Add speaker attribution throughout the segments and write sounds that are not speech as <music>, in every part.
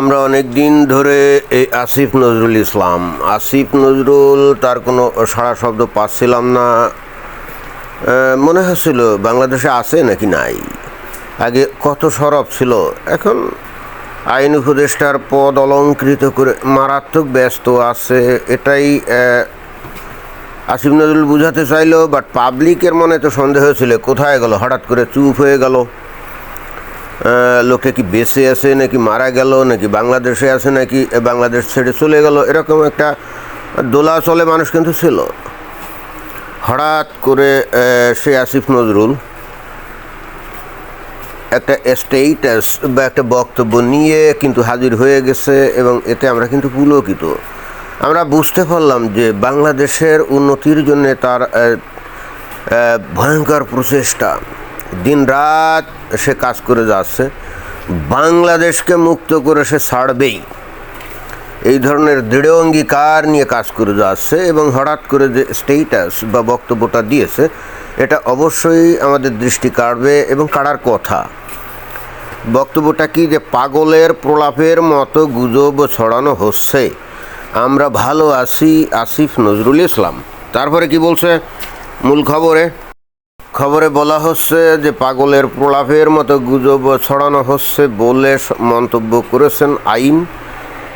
Speaker 1: আমরা অনেক দিন ধরে এই আসিফ নজরুল ইসলাম। আসিফ নজরুল তার কোনো সারা শব্দ পাচ্ছিলাম না। মনে হচ্ছিল বাংলাদেশে আছে নাকি নাই। আগে কত সরব ছিল। এখন আইন উপদেষ্টার পদ অলঙ্কৃত করে মারাত্মক ব্যস্ত আছে। এটাই আসিফ নজরুল বুঝাতে চাইলো বাট পাবলিকের মনে তো সন্দেহ ছিল, কোথায় গেল? হঠাৎ করে চুপ হয়ে গেল। লোকে কি বেঁচে আছে, নাকি মারা গেল, নাকি বাংলাদেশে আছে, নাকি বাংলাদেশ ছেড়ে চলে গেল, এরকম একটা দোলা চলে মানুষ কিন্তু ছিল। হঠাৎ করে সে আসিফ নজরুল একটা স্টেটাস বা একটা বক্তব্য নিয়ে কিন্তু হাজির হয়ে গেছে এবং এতে আমরা কিন্তু পুলকিত। আমরা বুঝতে পারলাম যে বাংলাদেশের উন্নতির জন্য তার ভয়ঙ্কর প্রচেষ্টা। দিন রাত সে কাজ করে যাচ্ছে, বাংলাদেশকে মুক্ত করে সে ছাড়বেই। এই ধরনের দৃঢ় অঙ্গীকার নিয়ে কাজ করে যাচ্ছে এবং হঠাৎ করে যে স্টেটাস বা বক্তব্যটা দিয়েছে, এটা অবশ্যই আমাদের দৃষ্টি কাড়বে এবং কাড়ার কথা। বক্তব্যটা কি যে পাগলের প্রলাপের মতো গুজব ছড়ানো হচ্ছে? আমরা ভালো আছি, আসিফ নজরুল ইসলাম। তারপরে কি বলছে? মূল খবরে খবরে বলা হচ্ছে যে পাগলের প্রলাপের মতো গুজব ছড়ানো হচ্ছে বলে মন্তব্য করেছেন আইন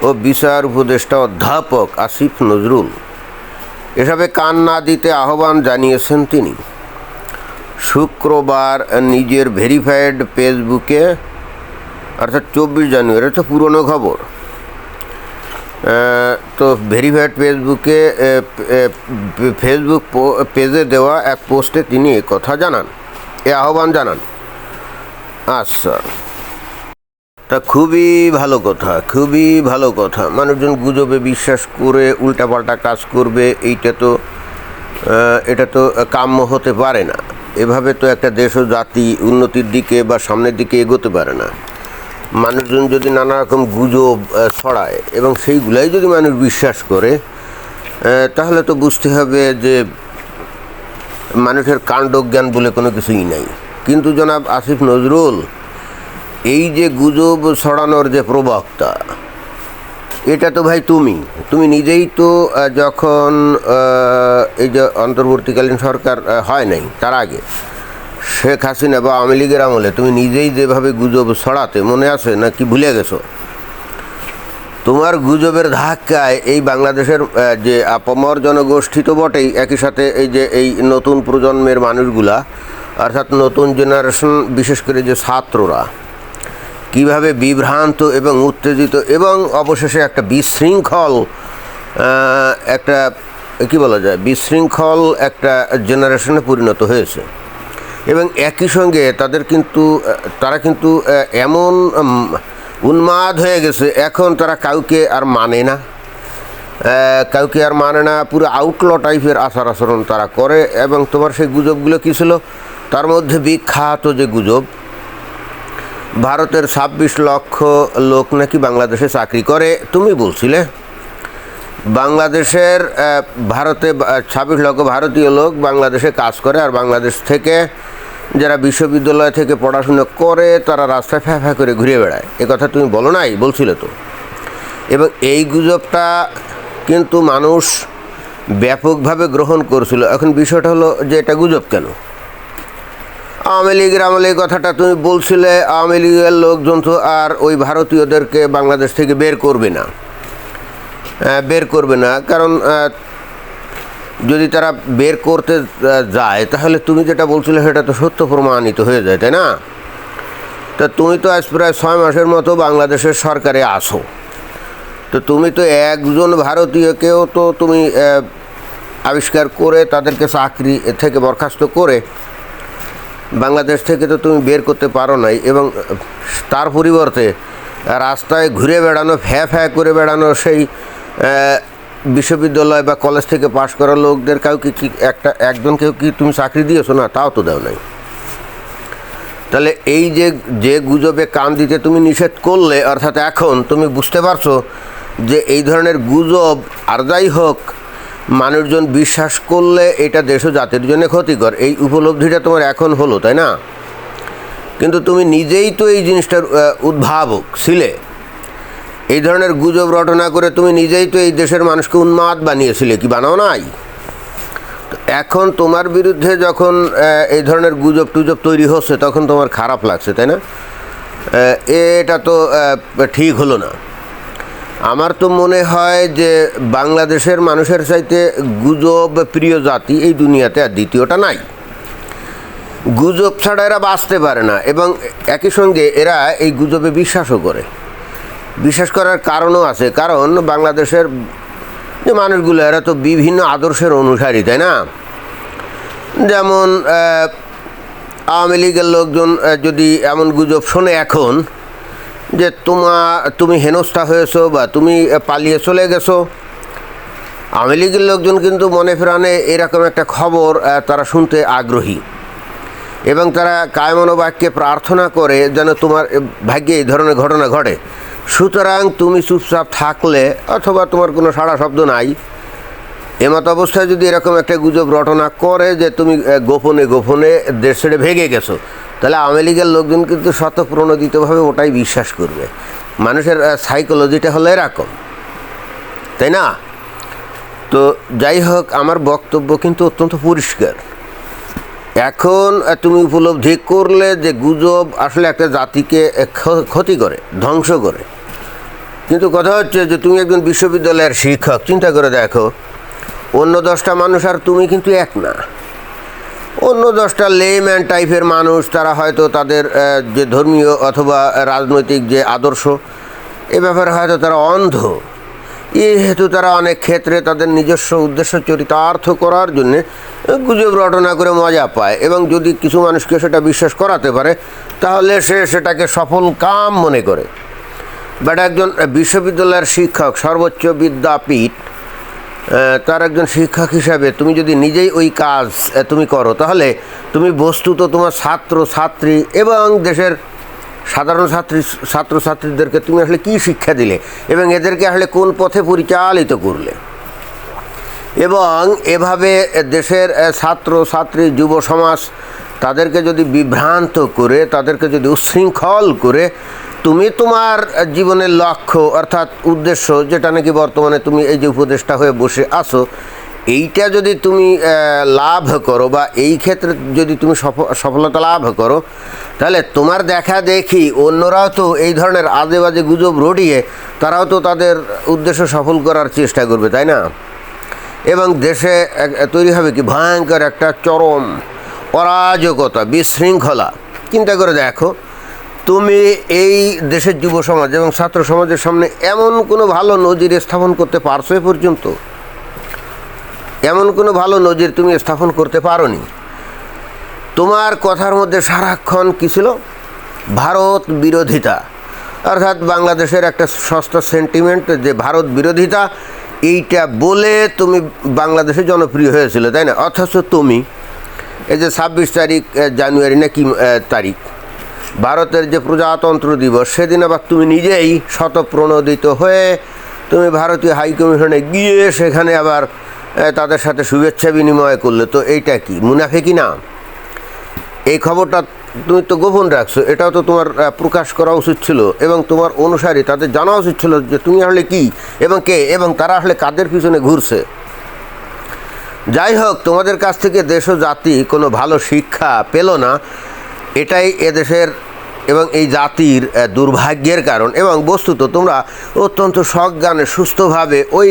Speaker 1: ও বিচার উপদেষ্টা অধ্যাপক আসিফ নজরুল। এসবে কান না দিতে আহ্বান জানিয়েছেন তিনি। শুক্রবার নিজের ভেরিফাইড ফেসবুকে অর্থাৎ চব্বিশ জানুয়ারি তো পুরনো খবর। তো ভেরিফাইড ফেসবুকে ফেসবুক পেজে দেওয়া এক পোস্টে তিনি কথা জানান, এ আহ্বান জানান। আচ্ছা। তা খুবই ভালো কথা, খুবই ভালো কথা। মানুষজন গুজবে, বিশ্বাস করে, উল্টাপাল্টা কাজ করবে, এইটা তো এটা তো কাম্য হতে পারে না। এভাবে তো একটা দেশ ও জাতি উন্নতির দিকে বা সামনের দিকে এগোতে পারে না। মানুষজন যদি নানা রকম গুজব ছড়ায় এবং সেইগুলাই যদি মানুষ বিশ্বাস করে তাহলে তো বুঝতে হবে যে মানুষের কাণ্ডজ্ঞান বলে কোনো কিছুই নাই। কিন্তু জনাব আসিফ নজরুল, এই যে গুজব ছড়ানোর যে প্রবক্তা, এটা তো ভাই তুমি। তুমি নিজেই তো যখন এই যে অন্তর্বর্তীকালীন সরকার হয় নাই, তার আগে। শেখ হাসিনা বা আওয়ামী লীগের আমলে তুমি নিজেই যেভাবে গুজব ছড়াতে মনে আছে না কি ভুলে গেছো? তোমার গুজবের ধাক্কায় এই বাংলাদেশের যে আপামর জনগোষ্ঠী তো বটেই, একই সাথে এই যে এই নতুন প্রজন্মের মানুষগুলা, অর্থাৎ নতুন জেনারেশন বিশেষ করে যে ছাত্ররা, কীভাবে বিভ্রান্ত এবং উত্তেজিত এবং অবশেষে একটা বিশৃঙ্খল একটা, কি বলা যায়, বিশৃঙ্খল একটা জেনারেশনে পরিণত হয়েছে। এবং একই সঙ্গে তাদের কিন্তু, তারা কিন্তু, এমন উন্মাদ হয়ে গেছে, এখন তারা কাউকে আর মানে না। কাউকে আর মানে না, পুরো আউটল টাইপের আচার আচরণ তারা করে, এবং তোমার সেই গুজবগুলো কী ছিল? তার মধ্যে বিখ্যাত যে গুজব, ভারতের ছাব্বিশ লক্ষ লোক নাকি বাংলাদেশে চাকরি করে, তুমি বলছিলে। বাংলাদেশের ভারতে ছাব্বিশ লক্ষ ভারতীয় লোক বাংলাদেশে কাজ করে, আর বাংলাদেশ থেকে যারা বিশ্ববিদ্যালয় থেকে পড়াশুনো করে, তারা রাস্তায় ফ্যা ফ্যা করে ঘুরে বেড়ায়। এ কথা তুমি বলো নাই, বলছিলে তো। এবং এই গুজবটা কিন্তু মানুষ ব্যাপকভাবে গ্রহণ করছিল। এখন বিষয়টা হলো যে এটা গুজব কেন? আওয়ামী লীগের আমলে এই কথাটা তুমি বলছিলে, আওয়ামী লীগের লোকজন তো আর ওই ভারতীয়দেরকে বাংলাদেশ থেকে বের করবে না। বের করবে না। কারণ যদি তারা বের করতে যায়, তাহলে তুমি যেটা বলছিলে সেটা তো সত্য প্রমাণিত হয়ে যায়, তাই না? তা তুমি তো আজ প্রায় ছয় মাসের মতো বাংলাদেশের সরকারে আসো তো তুমি তো একজন ভারতীয়কেও তো তুমি আবিষ্কার করে তাদেরকে চাকরি থেকে বরখাস্ত করে বাংলাদেশ থেকে তো তুমি বের করতে পারো নাই এবং তার পরিবর্তে রাস্তায় ঘুরে বেড়ানো, ফ্যা ফ্যা করে বেড়ানো সেই বিশ্ববিদ্যালয় বা কলেজ থেকে পাশ করা লোকদের কাউকে কি একটা, একজনকেও কি তুমি চাকরি দিয়েছ? না, তাও তো দাও নাই। তাহলে এই যে যে গুজবে কান দিতে তুমি নিষেধ করলে, অর্থাৎ এখন তুমি বুঝতে পারছ যে এই ধরনের গুজব আর যাই হোক, মানুষজন বিশ্বাস করলে এটা দেশ জাতির জন্য ক্ষতিকর। এই উপলব্ধিটা তোমার এখন হলো, তাই না? কিন্তু তুমি নিজেই তো এই জিনিসটার উদ্ভাবক, ছিলে। এই ধরনের গুজব রটনা করে তুমি নিজেই তো এই দেশের মানুষকে উন্মাদ বানিয়েছিলে, কি বানাও নাই? এখন তোমার বিরুদ্ধে যখন এই ধরনের গুজব টুজব তৈরি হচ্ছে, তখন তোমার খারাপ লাগছে, তাই না? এটা তো ঠিক হলো না। আমার তো মনে হয় যে বাংলাদেশের মানুষের চাইতে গুজব প্রিয় জাতি এই দুনিয়াতে আর দ্বিতীয়টা নাই। গুজব ছাড়া এরা বাঁচতে পারে না, এবং একই সঙ্গে এরা এই গুজবে বিশ্বাসও করে। বিশ্বাস করার কারণও আছে। কারণ বাংলাদেশের যে মানুষগুলো, এরা তো বিভিন্ন আদর্শের অনুসারী, তাই না? যেমন আওয়ামী লীগের লোকজন যদি এমন গুজব শোনে এখন যে তোমা, তুমি হেনস্থা হয়েছো বা তুমি পালিয়ে চলে গেছো, আওয়ামী লীগের লোকজন কিন্তু মনে প্রাণে এরকম একটা খবর তারা শুনতে আগ্রহী। এবং তারা কায়মনোবাক্যে প্রার্থনা করে যেন তোমার ভাগ্যে এই ধরনের ঘটনা ঘটে। সুতরাং তুমি চুপচাপ থাকলে অথবা তোমার কোনো সাড়া শব্দ নাই। এমত অবস্থায় যদি এরকম একটা গুজব রটনা করে যে তুমি গোপনে গোপনে দেশ ছেড়ে ভেগে গেছো, তাহলে আওয়ামী লীগের লোকজন কিন্তু শতপ্রণোদিতভাবে ওটাই বিশ্বাস করবে। মানুষের সাইকোলজিটা হলো এরকম। তাই না? তো যাই হোক, আমার বক্তব্য কিন্তু অত্যন্ত পরিষ্কার। এখন তুমি উপলব্ধি করলে যে গুজব আসলে একটা জাতিকে ক্ষতি করে, ধ্বংস করে। কিন্তু কথা হচ্ছে যে তুমি একজন বিশ্ববিদ্যালয়ের শিক্ষক, চিন্তা করে দেখো। অন্য দশটা মানুষ আর তুমি কিন্তু এক না। অন্য দশটা লেম্যান টাইপের মানুষ, তারা হয়তো তাদের যে ধর্মীয় অথবা রাজনৈতিক যে আদর্শ, এ ব্যাপারে হয়তো তারা অন্ধ। যেহেতু তারা অনেক ক্ষেত্রে তাদের নিজস্ব উদ্দেশ্য চরিতার্থ করার জন্যে গুজব রটনা করে মজা পায় এবং যদি কিছু মানুষকে সেটা বিশ্বাস করাতে পারে, তাহলে সে সেটাকে সফল কাম মনে করে। বাট একজন বিশ্ববিদ্যালয়ের শিক্ষক, সর্বোচ্চ বিদ্যাপীঠ তার একজন শিক্ষক হিসাবে তুমি যদি নিজেই ওই কাজ তুমি করো, তাহলে তুমি বস্তুত তোমার ছাত্র, ছাত্রী এবং দেশের সাধারণ ছাত্রী, ছাত্রছাত্রীদেরকে তুমি আসলে কী শিক্ষা দিলে এবং এদেরকে আসলে কোন পথে পরিচালিত করলে? এবং এভাবে দেশের ছাত্র, ছাত্রী, যুব সমাজ তাদেরকে যদি বিভ্রান্ত করে, তাদেরকে যদি উচ্ছৃঙ্খল করে তুমি তোমার জীবনের লক্ষ্য অর্থাৎ উদ্দেশ্য যেটা নাকি বর্তমানে তুমি এই যে উপদেষ্টা হয়ে বসে আসো এইটা যদি তুমি লাভ করো বা এই ক্ষেত্রে যদি তুমি সফ- সফলতা লাভ করো, তাহলে তোমার দেখা দেখি অন্যরাও তো এই ধরনের আজে বাজে গুজব রটিয়ে তারাও তো তাদের উদ্দেশ্য সফল করার চেষ্টা করবে, তাই না? এবং দেশে তৈরি হবে কি ভয়ঙ্কর একটা চরম অরাজকতা, বিশৃঙ্খলা। চিন্তা করে দেখো তুমি এই দেশের যুব সমাজ এবং ছাত্র সমাজের সামনে এমন কোনো ভালো নজির স্থাপন করতে পারছ এ পর্যন্ত? এমন কোনো ভালো নজির তুমি স্থাপন করতে পারোনি? তোমার কথার মধ্যে সারাক্ষণ কী ছিল? ভারত বিরোধিতা। অর্থাৎ বাংলাদেশের একটা সস্তা সেন্টিমেন্ট যে ভারত বিরোধিতা, এইটা বলে তুমি বাংলাদেশে জনপ্রিয় হয়েছিল, তাই না? অথচ তুমি, এই যে ছাব্বিশ তারিখ জানুয়ারি না কি তারিখ ভারতের যে প্রজাতন্ত্র দিবস, সেদিন আবার তুমি নিজেই শতপ্রণোদিত হয়ে তুমি ভারতীয় হাই কমিশনে গিয়ে সেখানে আবার তাদের সাথে শুভেচ্ছা বিনিময় করলে। তো এইটা কি, মুনাফে কি না? এই খবরটা তুমি তো গোপন রাখছো, এটাও তো তোমার প্রকাশ করা উচিত ছিল এবং তোমার অনুসারী তাদের জানা উচিত ছিল যে তুমি আসলে কি এবং কে এবং তারা আসলে কাদের পিছনে ঘুরছে। যাই হোক, তোমাদের কাছ থেকে দেশ ও জাতি কোনো ভালো শিক্ষা পেল না, এটাই এদেশের এবং এই জাতির দুর্ভাগ্যের কারণ এবং বস্তুত তোমরা অত্যন্ত সজ্ঞানে, সুস্থভাবে ওই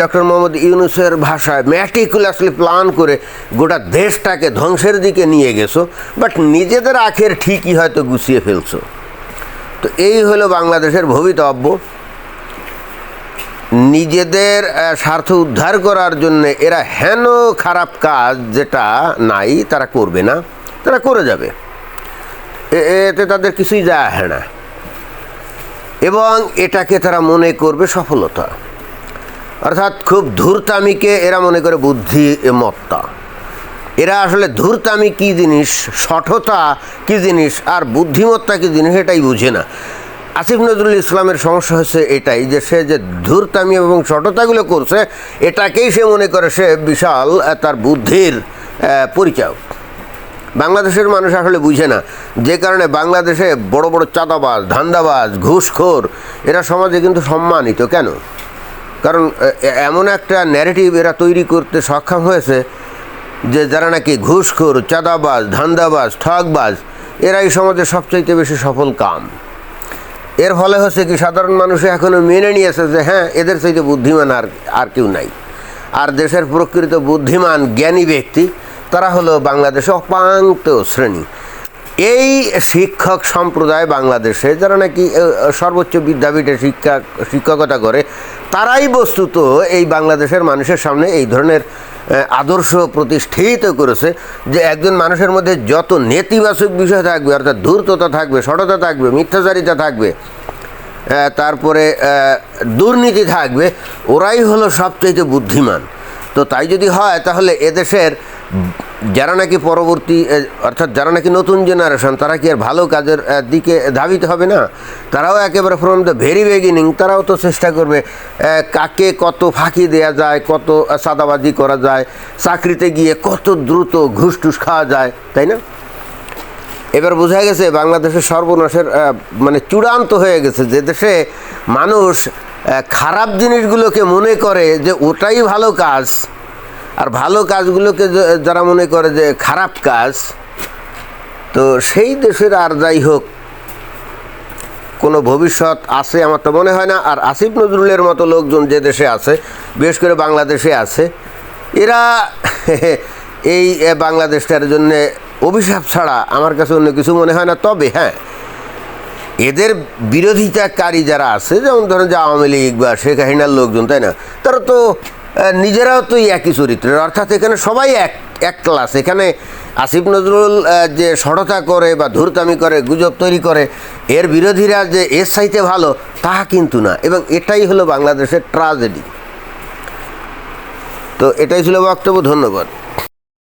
Speaker 1: ডক্টর মোহাম্মদ ইউনুসের ভাষায় ম্যাটিকুলাসলি প্ল্যান করে গোটা দেশটাকে ধ্বংসের দিকে নিয়ে গেছো বাট নিজেদের আখের ঠিকই হয়তো গুছিয়ে ফেলছো। তো এই হলো বাংলাদেশের ভবিতব্য। নিজেদের স্বার্থ উদ্ধার করার জন্য এরা হেন খারাপ কাজ যেটা নাই, তারা করবে না, তারা করে যাবে। এতে তাদের কিছুই যায় আসে না। এবং এটাকে তারা মনে করবে সফলতা। অর্থাৎ খুব ধূর্তামিকে এরা মনে করে বুদ্ধি মত্তা। এরা আসলে ধূর্তামি কী জিনিস সঠতা কী জিনিস আর বুদ্ধিমত্তা কী জিনিস এটাই বুঝে না। আসিফ নজরুল ইসলামের সমস্যা হচ্ছে এটাই যে সে যে ধূর্তামি এবং সঠতাগুলো করছে এটাকেই সে মনে করে সে বিশাল তার বুদ্ধির আহ, পরিচায়ক। বাংলাদেশের মানুষ আসলে বুঝে না। যে কারণে বাংলাদেশে বড় বড় চাঁদাবাজ, ধান্দাবাজ, ঘুষখোর, এরা সমাজে কিন্তু সম্মানিত। কেন? কারণ এমন একটা ন্যারেটিভ এরা তৈরি করতে সক্ষম হয়েছে যে যারা নাকি ঘুষখোর, চাঁদাবাজ, ধান্দাবাজ ঠকবাজ এরাই সমাজে সবচাইতে বেশি সফল কাম। এর ফলে হচ্ছে কি, সাধারণ মানুষ এখনও মেনে নিয়েছে যে হ্যাঁ এদের চাইতে বুদ্ধিমান আর আর কেউ নাই। আর দেশের প্রকৃত বুদ্ধিমান, জ্ঞানী ব্যক্তি তারা হলো বাংলাদেশে অপান্ত শ্রেণি। এই শিক্ষক সম্প্রদায় বাংলাদেশে যারা নাকি সর্বোচ্চ বিদ্যাপীঠে শিক্ষা, শিক্ষকতা করে, তারাই বস্তুত এই বাংলাদেশের মানুষের সামনে এই ধরনের আদর্শ প্রতিষ্ঠিত করেছে যে একজন মানুষের মধ্যে যত নেতিবাচক বিষয় থাকবে, অর্থাৎ ধূর্ততা থাকবে সঠতা থাকবে, মিথ্যাচারিতা থাকবে তারপরে দুর্নীতি থাকবে, ওরাই হলো সবচাইতে বুদ্ধিমান। তো তাই যদি হয়, তাহলে এদেশের যারা নাকি পরবর্তী অর্থাৎ যারা নাকি নতুন জেনারেশন তারা কি আর ভালো কাজের দিকে ধাবিত হবে না? তারাও একেবারে ফ্রম দ্য ভেরি বিগিনিং তারাও তো চেষ্টা করবে কাকে কত ফাঁকি দেওয়া যায়, কত সাদাবাজি করা যায়, চাকরিতে গিয়ে কত দ্রুত ঘুষ টুস খাওয়া যায়, তাই না? এবার বোঝা গেছে বাংলাদেশের সর্বনাশের মানে চূড়ান্ত হয়ে গেছে যে দেশে মানুষ খারাপ জিনিসগুলোকে মনে করে যে ওটাই ভালো কাজ আর ভালো কাজগুলোকে যারা মনে করে যে খারাপ কাজ, তো সেই দেশের আর যাই হোক, কোনো ভবিষ্যৎ আছে আমার তো মনে হয় না। আর আসিফ নজরুলের মতো লোকজন যে দেশে আছে, বিশেষ করে বাংলাদেশে আছে, এরা <laughs> এই বাংলাদেশটার জন্য অভিশাপ ছাড়া আমার কাছে অন্য কিছু মনে হয় না। তবে হ্যাঁ এদের বিরোধিতাকারী যারা আছে, যেমন ধরেন যে আওয়ামী লীগ বা শেখ হাসিনার লোকজন, তাই না? তারা তো নিজেরাও তো একই চরিত্রের। অর্থাৎ এখানে সবাই এক এক ক্লাস এখানে আসিফ নজরুল যে সড়তা করে বা ধূর্তামি করে, গুজব তৈরি করে, এর বিরোধীরা যে এর সাইতে ভালো তাহা কিন্তু না। এবং এটাই হলো বাংলাদেশের ট্রাজেডি তো এটাই ছিল বক্তব্য। ধন্যবাদ।